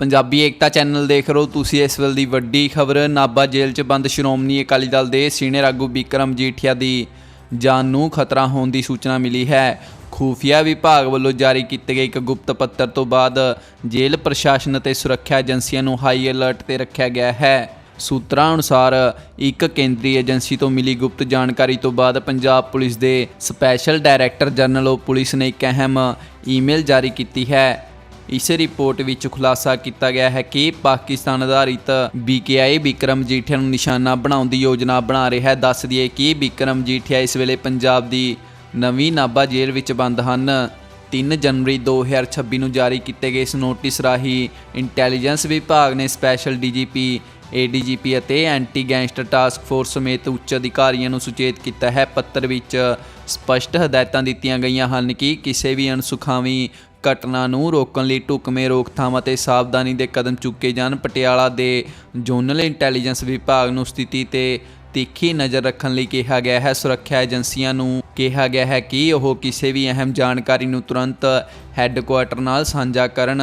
ਪੰਜਾਬੀ ਏਕਤਾ channel ਦੇਖ ਰਹੇ ਹੋ ਤੁਸੀਂ ਇਸ ਵੇਲੇ ਦੀ ਵੱਡੀ ਖਬਰ। ਨਾਭਾ ਜੇਲ੍ਹ 'ਚ ਬੰਦ ਸ਼੍ਰੋਮਣੀ ਅਕਾਲੀ ਦਲ ਦੇ ਸੀਨੀਅਰ ਆਗੂ ਬਿਕਰਮ ਜੀਠੀਆ ਦੀ ਜਾਨ ਨੂੰ ਖਤਰਾ ਹੋਣ ਦੀ ਸੂਚਨਾ ਮਿਲੀ ਹੈ। ਖੂਫੀਆ ਵਿਭਾਗ ਵੱਲੋਂ ਜਾਰੀ ਕੀਤੇ ਗਏ ਇੱਕ ਗੁਪਤ ਪੱਤਰ ਤੋਂ ਬਾਅਦ ਜੇਲ੍ਹ ਪ੍ਰਸ਼ਾਸਨ ਅਤੇ ਸੁਰੱਖਿਆ ਏਜੰਸੀਆਂ ਨੂੰ ਹਾਈ ਅਲਰਟ ਤੇ ਰੱਖਿਆ ਗਿਆ ਹੈ। ਸੂਤਰਾਂ ਅਨੁਸਾਰ ਇੱਕ ਕੇਂਦਰੀ ਏਜੰਸੀ ਤੋਂ ਮਿਲੀ ਗੁਪਤ ਜਾਣਕਾਰੀ ਤੋਂ ਬਾਅਦ ਪੰਜਾਬ ਪੁਲਿਸ ਦੇ special director general of police ਨੇ ਇੱਕ ਅਹਿਮ ਈਮੇਲ ਜਾਰੀ ਕੀਤੀ ਹੈ। ਇਸ ਰਿਪੋਰਟ ਵਿੱਚ ਖੁਲਾਸਾ ਕੀਤਾ ਗਿਆ ਹੈ ਕਿ ਪਾਕਿਸਤਾਨ ਆਧਾਰਿਤ BKI ਵਿਕਰਮ ਜੀਠਿਆ ਨੂੰ ਨਿਸ਼ਾਨਾ ਬਣਾਉਣ ਦੀ ਯੋਜਨਾ ਬਣਾ ਰਿਹਾ ਹੈ। ਦੱਸ ਦਈਏ ਕਿ ਵਿਕਰਮ ਜੀਠਿਆ ਇਸ ਵੇਲੇ ਪੰਜਾਬ ਦੀ ਨਵੀਂ ਨਾਭਾ ਜੇਲ੍ਹ ਵਿੱਚ ਬੰਦ ਹਨ। 3 ਜਨਵਰੀ 2026 ਨੂੰ ਜਾਰੀ ਕੀਤੇ ਗਏ ਇਸ ਨੋਟਿਸ ਰਾਹੀਂ ਇੰਟੈਲੀਜੈਂਸ ਵਿਭਾਗ ਨੇ ਸਪੈਸ਼ਲ ਡੀਜੀਪੀ, ਏਡੀਜੀਪੀ ਅਤੇ ਐਂਟੀ ਗੈਂਗਸਟਰ ਟਾਸਕ ਫੋਰਸ ਸਮੇਤ ਉੱਚ ਅਧਿਕਾਰੀਆਂ ਨੂੰ ਸੁਚੇਤ ਕੀਤਾ ਹੈ। ਪੱਤਰ ਵਿੱਚ ਸਪਸ਼ਟ ਹਦਾਇਤਾਂ ਦਿੱਤੀਆਂ ਗਈਆਂ ਹਨ ਕਿ ਕਿਸੇ ਵੀ ਅਣਸੁਖਾਵੀਂ ਘਟਨਾ ਨੂੰ ਰੋਕਣ ਲਈ ਢੁਕਵੇਂ ਰੋਕਥਾਮ ਅਤੇ ਸਾਵਧਾਨੀ ਦੇ ਕਦਮ ਚੁੱਕੇ ਜਾਣ, ਪਟਿਆਲਾ ਦੇ ਜ਼ੋਨਲ ਇੰਟੈਲੀਜੈਂਸ ਵਿਭਾਗ ਨੂੰ ਸਥਿਤੀ ਤੇ ਤਿੱਖੀ ਨਜ਼ਰ ਰੱਖਣ ਲਈ ਕਿਹਾ ਗਿਆ ਹੈ। ਸੁਰੱਖਿਆ ਏਜੰਸੀਆਂ ਨੂੰ ਕਿਹਾ ਗਿਆ ਹੈ ਕਿ ਉਹ ਕਿਸੇ ਵੀ ਅਹਿਮ ਜਾਣਕਾਰੀ ਨੂੰ ਤੁਰੰਤ ਹੈੱਡਕੁਆਰਟਰ ਨਾਲ ਸਾਂਝਾ ਕਰਨ।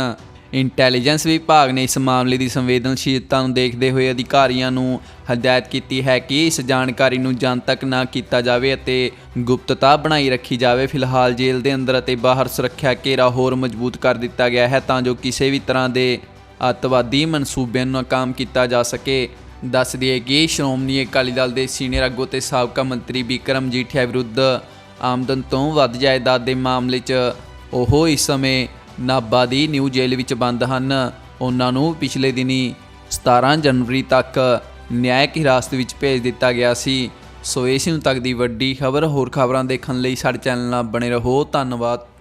ਇੰਟੈਲੀਜੈਂਸ ਵਿਭਾਗ ਨੇ ਇਸ ਮਾਮਲੇ ਦੀ ਸੰਵੇਦਨਸ਼ੀਲਤਾ ਨੂੰ ਦੇਖਦੇ ਹੋਏ ਅਧਿਕਾਰੀਆਂ ਨੂੰ ਹਦਾਇਤ ਕੀਤੀ ਹੈ ਕਿ ਇਸ ਜਾਣਕਾਰੀ ਨੂੰ ਜਨਤਕ ਨਾ ਕੀਤਾ ਜਾਵੇ ਅਤੇ ਗੁਪਤਤਾ ਬਣਾਈ ਰੱਖੀ ਜਾਵੇ। ਫਿਲਹਾਲ ਜੇਲ੍ਹ ਦੇ ਅੰਦਰ ਅਤੇ ਬਾਹਰ ਸੁਰੱਖਿਆ ਘੇਰਾ ਹੋਰ ਮਜ਼ਬੂਤ ਕਰ ਦਿੱਤਾ ਗਿਆ ਹੈ ਤਾਂ ਜੋ ਕਿਸੇ ਵੀ ਤਰ੍ਹਾਂ ਦੇ ਅੱਤਵਾਦੀ ਮਨਸੂਬਿਆਂ ਨੂੰ ਨਾਕਾਮ ਕੀਤਾ ਜਾ ਸਕੇ। ਦੱਸ ਦਈਏ ਕਿ ਸ਼੍ਰੋਮਣੀ ਅਕਾਲੀ ਦਲ ਦੇ ਸੀਨੀਅਰ ਆਗੂ ਤੇ ਸਾਬਕਾ ਮੰਤਰੀ ਬਿਕਰਮ ਜੀਠਿਆ ਵਿਰੁੱਧ ਆਮਦਨ ਤੋਂ ਵੱਧ ਜਾਇਦਾਦ ਦੇ ਮਾਮਲੇ 'ਚ ਉਹ ਇਸ ਸਮੇਂ ਨਾਭਾ ਦੀ ਨਿਊ ਜੇਲ੍ਹ ਵਿੱਚ ਬੰਦ ਹਨ। ਉਹਨਾਂ ਨੂੰ ਪਿਛਲੇ ਦਿਨੀ 17 ਜਨਵਰੀ ਤੱਕ ਨਿਆਇਕ ਹਿਰਾਸਤ ਵਿੱਚ ਭੇਜ ਦਿੱਤਾ ਗਿਆ ਸੀ। ਸੋ ਇਸ ਨੂੰ ਤੱਕ ਦੀ ਵੱਡੀ ਖਬਰ ਹੋਰ ਖਬਰਾਂ ਦੇਖਣ ਲਈ ਸਾਡੇ ਚੈਨਲ ਨਾਲ ਬਣੇ ਰਹੋ। ਧੰਨਵਾਦ।